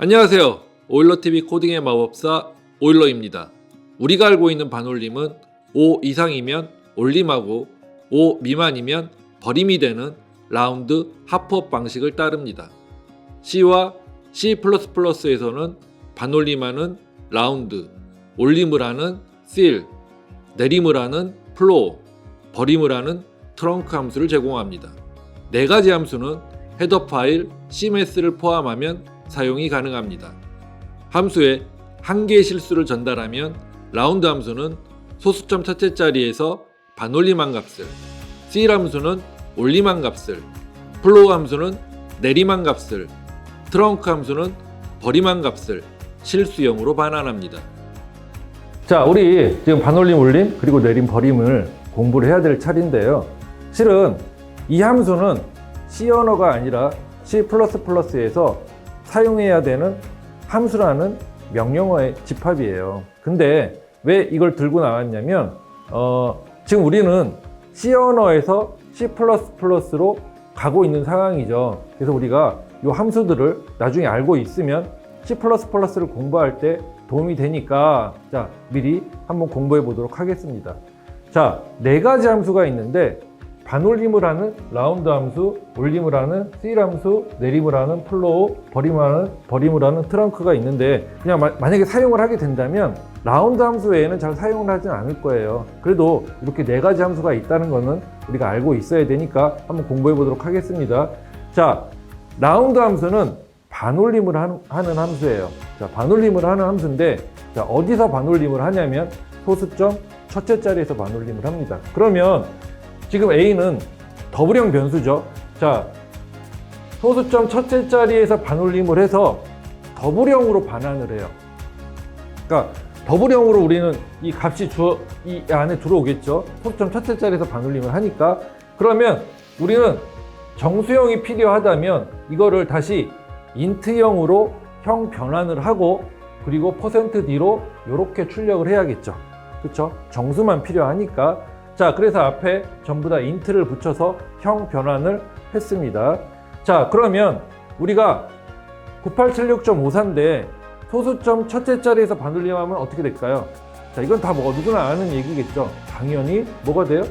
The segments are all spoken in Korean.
안녕하세요. 오일러TV 코딩의 마법사 오일러입니다. 우리가 알고 있는 반올림은 5 이상이면 올림하고 5 미만이면 버림이 되는 라운드 합법 방식을 따릅니다. C와 C++에서는 반올림하는 라운드, 올림을 하는 seal, 내림을 하는 flow, 버림을 하는 트렁크 함수를 제공합니다. 네 가지 함수는 헤더 파일 CMS를 포함하면 사용이 가능합니다. 함수에 한 개의 실수를 전달하면 라운드 함수는 소수점 첫째 자리에서 반올림한 값을, seal 함수는 올림한 값을, 플로우 함수는 내림한 값을, 트렁크 함수는 버림한 값을 실수형으로 반환합니다. 자, 우리 지금 반올림, 올림, 그리고 내림, 버림을 공부를 해야 될 차례인데요. 실은 이 함수는 C 언어가 아니라 C++에서 사용해야 되는 함수라는 명령어의 집합이에요. 근데 왜 이걸 들고 나왔냐면, 어, 지금 우리는 C 언어에서 C++로 가고 있는 상황이죠. 그래서 우리가 이 함수들을 나중에 알고 있으면 C++를 공부할 때 도움이 되니까 자 미리 한번 공부해 보도록 하겠습니다. 자 네 가지 함수가 있는데 반올림을 하는 라운드 함수, 올림을 하는 seal 함수, 내림을 하는 플로우, 버림을 하는 버림을 하는 트렁크가 있는데 그냥 마- 만약에 사용을 하게 된다면 라운드 함수 외에는 잘 사용을 하진 않을 거예요. 그래도 이렇게 네 가지 함수가 있다는 거는 우리가 알고 있어야 되니까 한번 공부해 보도록 하겠습니다. 자, 라운드 함수는 반올림을 하는, 하는 함수예요. 자, 반올림을 하는 함수인데, 자, 어디서 반올림을 하냐면, 소수점 첫째 자리에서 반올림을 합니다. 그러면, 지금 A는 더블형 변수죠. 자, 소수점 첫째 자리에서 반올림을 해서 더블형으로 반환을 해요. 그러니까, 더블형으로 우리는 이 값이 주, 이 안에 들어오겠죠. 소수점 첫째 자리에서 반올림을 하니까. 그러면 우리는 정수형이 필요하다면 이거를 다시 인트형으로 형 변환을 하고 그리고 퍼센트 D로 이렇게 출력을 해야겠죠. 그렇죠? 정수만 필요하니까. 자, 그래서 앞에 전부 다 인트를 붙여서 형 변환을 했습니다. 자, 그러면 우리가 9876.54인데 소수점 첫째 자리에서 반올림하면 어떻게 될까요? 자, 이건 다 뭐 누구나 아는 얘기겠죠. 당연히 뭐가 돼요?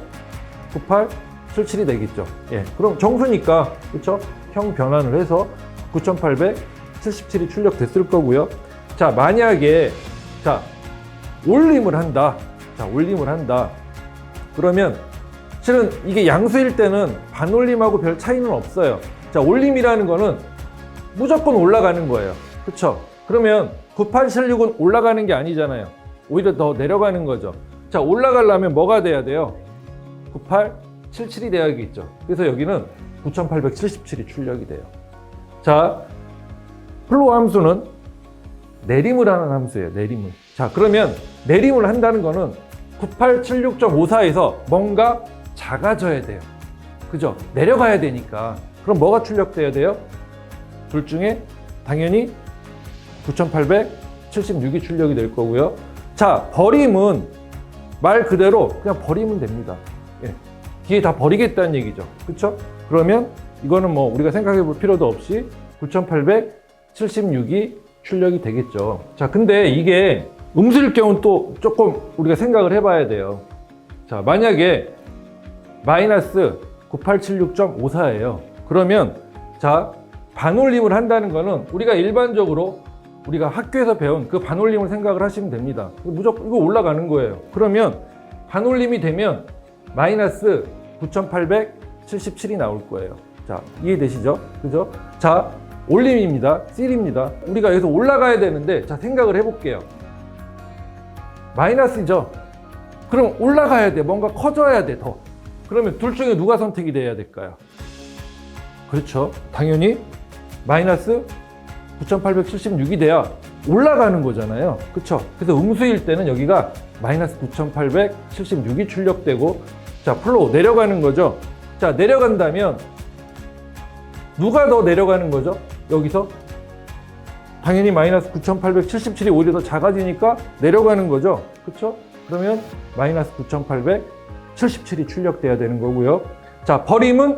9877이 되겠죠. 예. 그럼 정수니까 그렇죠? 형 변환을 해서 9877이 출력됐을 거고요. 자, 만약에 자, 올림을 한다. 자, 올림을 한다. 그러면 실은 이게 양수일 때는 반올림하고 별 차이는 없어요. 자, 올림이라는 거는 무조건 올라가는 거예요. 그렇죠? 그러면 9876은 올라가는 게 아니잖아요. 오히려 더 내려가는 거죠. 자, 올라가려면 뭐가 돼야 돼요? 9877이 돼야겠죠. 그래서 여기는 9877이 출력이 돼요. 자, 플로우 함수는 내림을 하는 함수예요. 내림을. 자, 그러면 내림을 한다는 거는 9876.54에서 뭔가 작아져야 돼요. 그죠? 내려가야 되니까. 그럼 뭐가 출력돼야 돼요? 둘 중에 당연히 9876이 출력이 될 거고요. 자, 버림은 말 그대로 그냥 버리면 됩니다. 예. 뒤에 다 버리겠다는 얘기죠. 그쵸? 그러면 이거는 뭐 우리가 생각해 볼 필요도 없이 9876이 출력이 되겠죠. 자, 근데 이게 음수일 경우는 또 조금 우리가 생각을 해봐야 돼요. 자, 만약에 마이너스 9876.54예요. 그러면 자, 반올림을 한다는 거는 우리가 일반적으로 우리가 학교에서 배운 그 반올림을 생각을 하시면 됩니다. 무조건 이거 올라가는 거예요. 그러면 반올림이 되면 마이너스 9877이 나올 거예요. 자, 이해되시죠? 그죠? 자, 올림입니다. 씰입니다. 우리가 여기서 올라가야 되는데, 자, 생각을 해볼게요. 마이너스죠? 그럼 올라가야 돼. 뭔가 커져야 돼, 더. 그러면 둘 중에 누가 선택이 돼야 될까요? 그렇죠. 당연히 마이너스 9876이 돼야 올라가는 거잖아요. 그렇죠. 그래서 음수일 때는 여기가 마이너스 9876이 출력되고 자, 플로우 내려가는 거죠. 자, 내려간다면 누가 더 내려가는 거죠? 여기서 당연히 마이너스 9877이 오히려 더 작아지니까 내려가는 거죠. 그렇죠? 그러면 마이너스 9877이 출력돼야 되는 거고요. 자, 버림은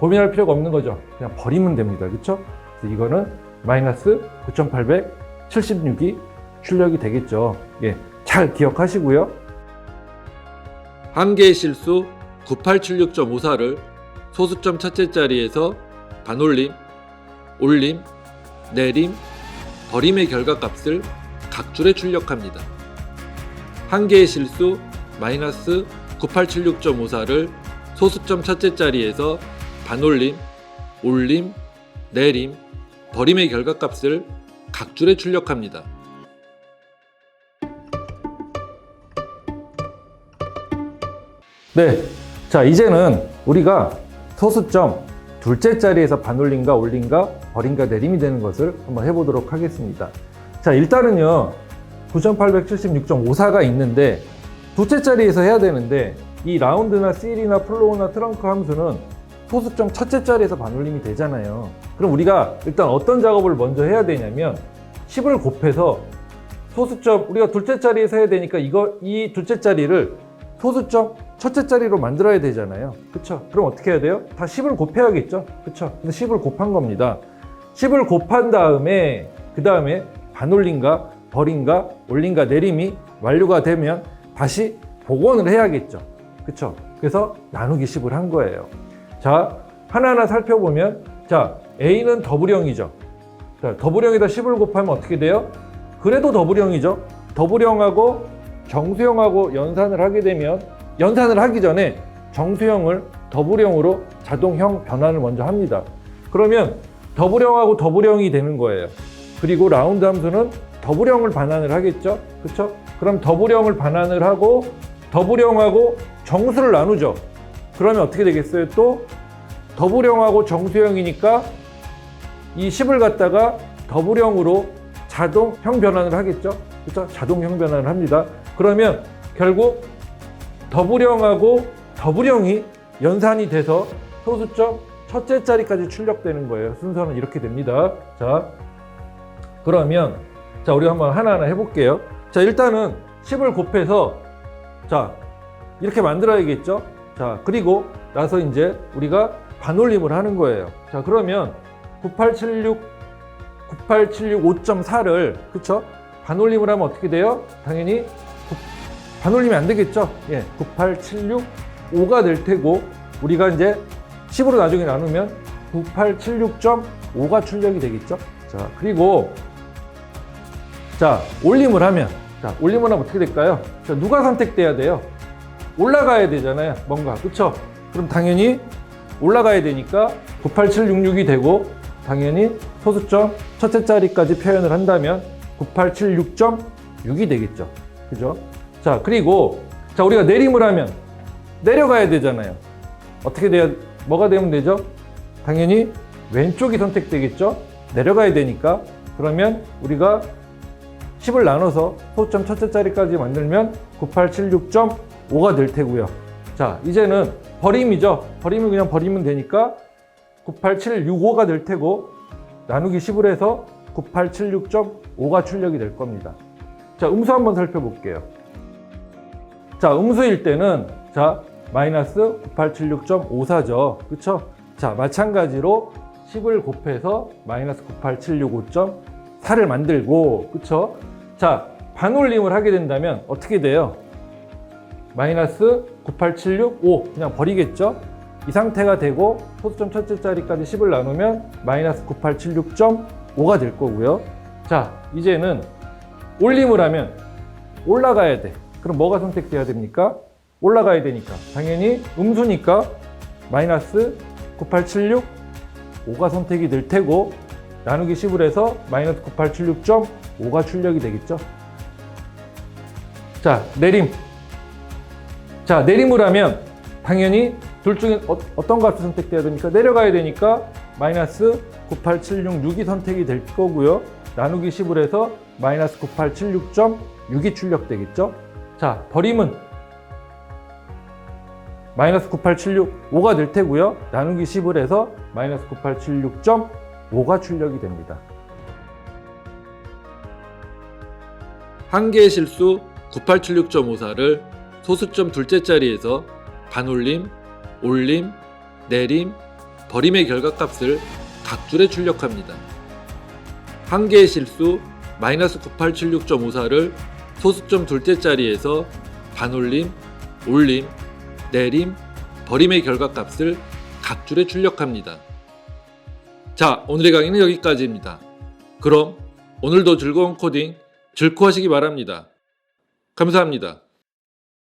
고민할 필요가 없는 거죠. 그냥 버리면 됩니다. 그렇죠? 이거는 마이너스 9,876이 출력이 되겠죠. 예, 잘 기억하시고요. 한 개의 실수 9876.54를 소수점 첫째 자리에서 반올림, 올림, 내림, 버림의 결과값을 각줄에 출력합니다. 한 개의 실수 마이너스 9876.54를 소수점 첫째 자리에서 반올림, 올림, 내림, 버림의 결과값을 각줄에 출력합니다. 네. 자, 이제는 우리가 소수점 둘째 자리에서 반올림과 올림과 버림과 내림이 되는 것을 한번 해보도록 하겠습니다. 자, 일단은요, 9876.54가 있는데, 둘째 자리에서 해야 되는데, 이 라운드나 실이나 플로우나 트렁크 함수는 소수점 첫째 자리에서 반올림이 되잖아요. 그럼 우리가 일단 어떤 작업을 먼저 해야 되냐면, 10을 곱해서 소수점, 우리가 둘째 자리에서 해야 되니까 이거, 이 둘째 자리를 소수점 첫째 자리로 만들어야 되잖아요. 그쵸? 그럼 어떻게 해야 돼요? 다 10을 곱해야겠죠? 그쵸? 근데 10을 곱한 겁니다. 10을 곱한 다음에, 그 다음에 반올림과 버림과 올림과 내림이 완료가 되면 다시 복원을 해야겠죠. 그쵸? 그래서 나누기 10을 한 거예요. 자, 하나하나 살펴보면, 자, A는 더블형이죠. 자, 더블형에다 10을 곱하면 어떻게 돼요? 그래도 더블형이죠. 더블형하고 정수형하고 연산을 하게 되면 연산을 하기 전에 정수형을 더블형으로 자동형 변환을 먼저 합니다. 그러면 더블형하고 더블형이 되는 거예요. 그리고 라운드 함수는 더블형을 반환을 하겠죠. 그렇죠? 그럼 더블형을 반환을 하고 더블형하고 정수를 나누죠. 그러면 어떻게 되겠어요? 또 더블형하고 정수형이니까 이 10을 갖다가 더블형으로 자동형 변환을 하겠죠. 그렇죠? 자동형 변환을 합니다. 그러면 결국 더블형하고 더블형이 연산이 돼서 소수점 첫째 자리까지 출력되는 거예요. 순서는 이렇게 됩니다. 자, 그러면 자 우리 한번 하나하나 해볼게요. 자 일단은 10을 곱해서 자 이렇게 만들어야겠죠. 자 그리고 나서 이제 우리가 반올림을 하는 거예요. 자 그러면 9876 9876 5.4를 그쵸? 반올림을 하면 어떻게 돼요? 당연히 구- 반올림이 안 되겠죠? 예, 9876 5가 될 테고 우리가 이제 10으로 나중에 나누면 9876.5가 출력이 되겠죠? 자, 그리고 자, 올림을 하면 자, 올림을 하면 어떻게 될까요? 자, 누가 선택돼야 돼요? 올라가야 되잖아요. 뭔가. 그쵸? 그럼 당연히 올라가야 되니까 98766이 되고 당연히 소수점 첫째 자리까지 표현을 한다면 9876.6이 되겠죠. 그죠? 자, 그리고 자, 우리가 내림을 하면 내려가야 되잖아요. 어떻게 돼야 뭐가 되면 되죠? 당연히 왼쪽이 선택되겠죠? 내려가야 되니까. 그러면 우리가 10을 나눠서 소점 첫째 자리까지 만들면 9876.5가 될 테고요. 자, 이제는 버림이죠. 버림을 그냥 버리면 되니까 98765가 될 테고 나누기 10을 해서 9876.5가 출력이 될 겁니다. 자, 음수 한번 살펴볼게요. 자, 음수일 때는 자, 마이너스 9876.54죠. 그쵸? 자, 마찬가지로 10을 곱해서 마이너스 9876.5.4를 만들고, 그쵸? 자, 반올림을 하게 된다면 어떻게 돼요? 마이너스 98765 그냥 버리겠죠? 이 상태가 되고 소수점 첫째 자리까지 10을 나누면 마이너스 9876.5가 될 거고요. 자, 이제는 올림을 하면 올라가야 돼. 그럼 뭐가 선택돼야 됩니까? 올라가야 되니까. 당연히 음수니까 마이너스 9876 5가 선택이 될 테고 나누기 10을 해서 마이너스 9876.5가 출력이 되겠죠. 자, 내림. 자, 내림을 하면 당연히 둘 중에 어, 떤 값이 선택돼야 됩니까? 내려가야 되니까 마이너스 98766이 선택이 될 거고요. 나누기 10을 해서 마이너스 9876.6이 출력되겠죠. 자, 버림은 마이너스 9876 5가 될 테고요. 나누기 10을 해서 마이너스 9876.5가 출력이 됩니다. 한 개의 실수 9876.54를 소수점 둘째 자리에서 반올림, 올림, 내림, 버림의 결과값을 각 줄에 출력합니다. 한 개의 실수 마이너스 9876.54를 소수점 둘째 자리에서 반올림, 올림, 내림, 버림의 결과값을 각 줄에 출력합니다. 자, 오늘의 강의는 여기까지입니다. 그럼 오늘도 즐거운 코딩 즐코하시기 바랍니다. 감사합니다.